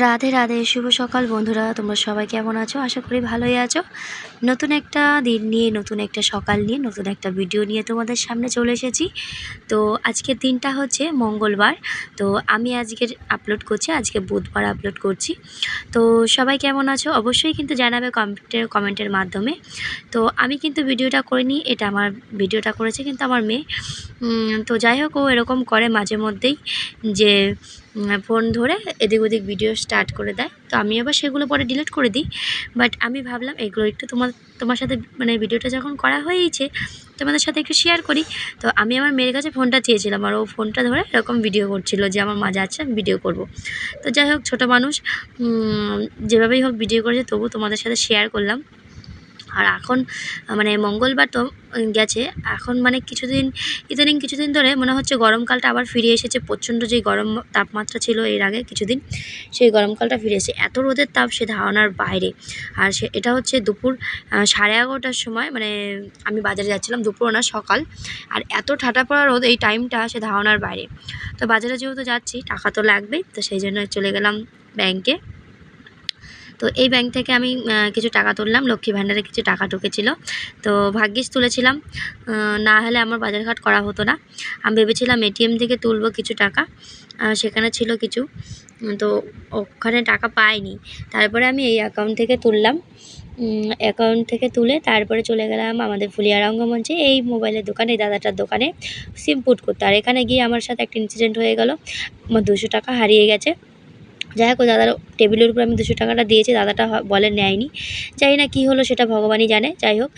রাধে রাধে, শুভ সকাল বন্ধুরা। তোমরা সবাই কেমন আছো? আশা করি ভালোই আছো। নতুন একটা দিন নিয়ে, নতুন একটা সকাল নিয়ে, নতুন একটা ভিডিও নিয়ে তোমাদের সামনে চলে এসেছি। তো আজকের দিনটা হচ্ছে মঙ্গলবার। তো আমি আজকের আপলোড করছি, আজকে বুধবার আপলোড করছি। তো সবাই কেমন আছো? অবশ্যই কিন্তু জানাবে কমেন্টের কমেন্টের মাধ্যমে। তো আমি কিন্তু ভিডিওটা করিনি, এটা আমার ভিডিওটা করেছে কিন্তু আমার মেয়ে। তো যাই হোক, ও এরকম করে মাঝে মধ্যেই যে ফোন ধরে এদিক ওদিক ভিডিও স্টার্ট করে দেয়। তো আমি আবার সেগুলো পরে ডিলিট করে দিই। বাট আমি ভাবলাম, এগুলো একটু তোমার তোমার সাথে মানে ভিডিওটা যখন করা হয়েইছে, তোমাদের সাথে একটু শেয়ার করি। তো আমি আমার মেয়ের কাছে ফোনটা চেয়েছিলাম, আর ও ফোনটা ধরে এরকম ভিডিও করছিল যে, আমার মা যাচ্ছে, আমি ভিডিও করব। তো যাই হোক, ছোটো মানুষ যেভাবেই হোক ভিডিও করেছে, তবু তোমাদের সাথে শেয়ার করলাম। আর এখন মানে মঙ্গলবার তো গেছে, এখন মানে কিছুদিন, ইদানিং কিছুদিন ধরে মনে হচ্ছে গরমকালটা আবার ফিরে এসেছে, প্রচণ্ড যে গরম তাপমাত্রা ছিল এর আগে কিছুদিন, সেই গরমকালটা ফিরে এসেছে। এত রোদের তাপ সে ধারণার বাইরে। আর সে, এটা হচ্ছে দুপুর সাড়ে এগারোটার সময় মানে আমি বাজারে যাচ্ছিলাম দুপুর না, সকাল, আর এত ঠাটা পড়া রোদ এই টাইমটা সে ধারণার বাইরে। তো বাজারে যেহেতু যাচ্ছি, টাকা তো লাগবেই, তো সেই জন্য চলে গেলাম ব্যাংকে। তো এই ব্যাংক থেকে আমি কিছু টাকা তুললাম, লক্ষ্মী ভাণ্ডারে কিছু টাকা ঢুকেছিল। তো ভাগ্যিস তুলেছিলাম। না হলে আমার বাজারঘাট করা হতো না। আমি ভেবেছিলাম এটিএম থেকে তুলবো কিছু টাকা। সেখানে ছিল কিছু। তো ওখানে টাকা পাইনি। তারপরে আমি এই অ্যাকাউন্ট থেকে তুললাম। অ্যাকাউন্ট থেকে তুলে তারপরে চলে গেলাম আমাদের ফুলিয়া রঙ্গমঞ্চে, এই মোবাইলের দোকানে দাদাটার দোকানে সিম পুট করতে। আর এখানে গিয়ে আমার সাথে একটা ইনসিডেন্ট হয়ে গেল। আমার দুশো টাকা হারিয়ে গেছে। যাই হোক দাদার টেবিলের উপর আমি দুশো টাকাটা দিয়েছি দাদাটা বলে নেয়নি। জানি না কী হলো সেটা ভগবানই জানে। যাই হোক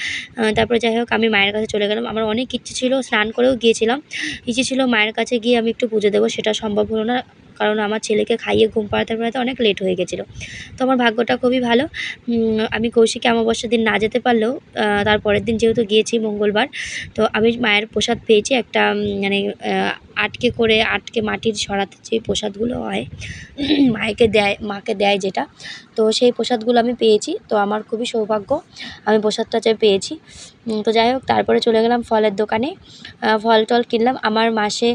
তারপরে যাই হোক আমি মায়ের কাছে চলে গেলাম। আমার অনেক ইচ্ছে ছিল স্নান করেও গিয়েছিলাম। ইচ্ছে ছিল মায়ের কাছে গিয়ে আমি একটু পুজো দেবো সেটা সম্ভব হলো না। কারণ আমার ছেলেকে খাইয়ে ঘুম পাড়াতে পাড়াতে অনেক লেট হয়ে গেছিল। তো আমার ভাগ্যটা খুবই ভালো। আমি কৌশিকে অমাবস্যার দিন না যেতে পারলেও আহ, তারপরের দিন যেহেতু গিয়েছি মঙ্গলবার তো আমি মায়ের প্রসাদ পেয়েছি একটা মানে আটকে করে আটকে মাটির সরাতে যে প্রসাদগুলো হয়, মায়েকে দেয়, মাকে দেয় যেটা, তো সেই প্রসাদগুলো আমি পেয়েছি। তো আমার খুবই সৌভাগ্য, আমি প্রসাদটা যে পেয়েছি। তো যাই হোক, তারপরে চলে গেলাম ফলের দোকানে। ফল টল কিনলাম। আমার মাসে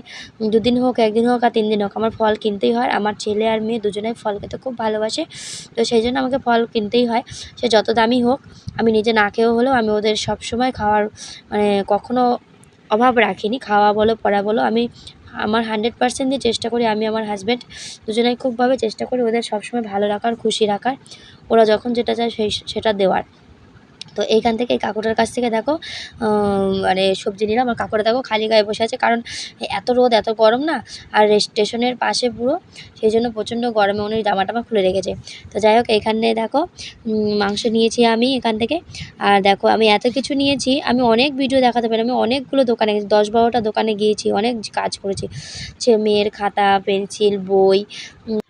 দুদিন হোক, একদিন হোক আর তিন দিন হোক, আমার ফল কিনতেই হয়। আমার ছেলে আর মেয়ে দুজনেই ফল খেতে খুব ভালোবাসে। তো সেই জন্য আমাকে ফল কিনতেই হয়। সে যত দামি হোক, আমি নিজে না খেয়েও হলেও আমি ওদের সব সময় খাওয়ার মানে কখনো অভাব রাখিনি, খাওয়া বলো, পড়া বলো, আমি আমার হান্ড্রেড পার্সেন্ট দিয়ে চেষ্টা করি, আমি আমার হাজব্যান্ড দুজনেই খুবভাবে চেষ্টা করি ওদের সবসময় ভালো রাখার, খুশি রাখার। ওরা যখন যেটা চায় সেই, সেটা দেওয়ার। তো এইখান থেকে এই কাকুটার কাছ থেকে দেখো মানে সবজি নিলাম, আর কাকুরা দেখো খালি গায়ে বসে আছে, কারণ এত রোদ, এত গরম না, আর স্টেশনের পাশে পুরো, সেই জন্য প্রচণ্ড গরমে উনি জামা টামা খুলে রেখেছে। তো যাই হোক এখানে দেখো মাংস নিয়েছি আমি এখান থেকে, আর দেখো আমি এত কিছু নিয়েছি, আমি অনেক ভিডিও দেখাতে পারি, আমি অনেকগুলো দোকানে গেছি দশ বারোটা দোকানে গিয়েছি, অনেক কাজ করেছি সে মেয়ের খাতা, পেন্সিল, বই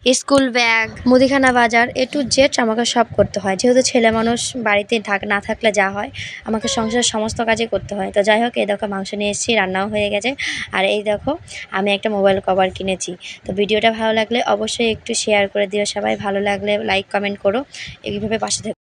স্কুল ব্যাগ, মুদিখানা বাজার, এ টু জেড আমাকে সব করতে হয়। যেহেতু ছেলে মানুষ, বাড়িতে থাক না থাকলে যা হয়, আমাকে সংসার সমস্ত কাজে করতে হয়। তো যাই হোক, এই দেখো মাংস নিয়ে এসেছি, রান্নাও হয়ে গেছে। আর এই দেখো, আমি একটা মোবাইল কভার কিনেছি। তো ভিডিওটা ভালো লাগলে অবশ্যই একটু শেয়ার করে দিও সবাই। ভালো লাগলে লাইক কমেন্ট করো। এইভাবে পাশে থেকো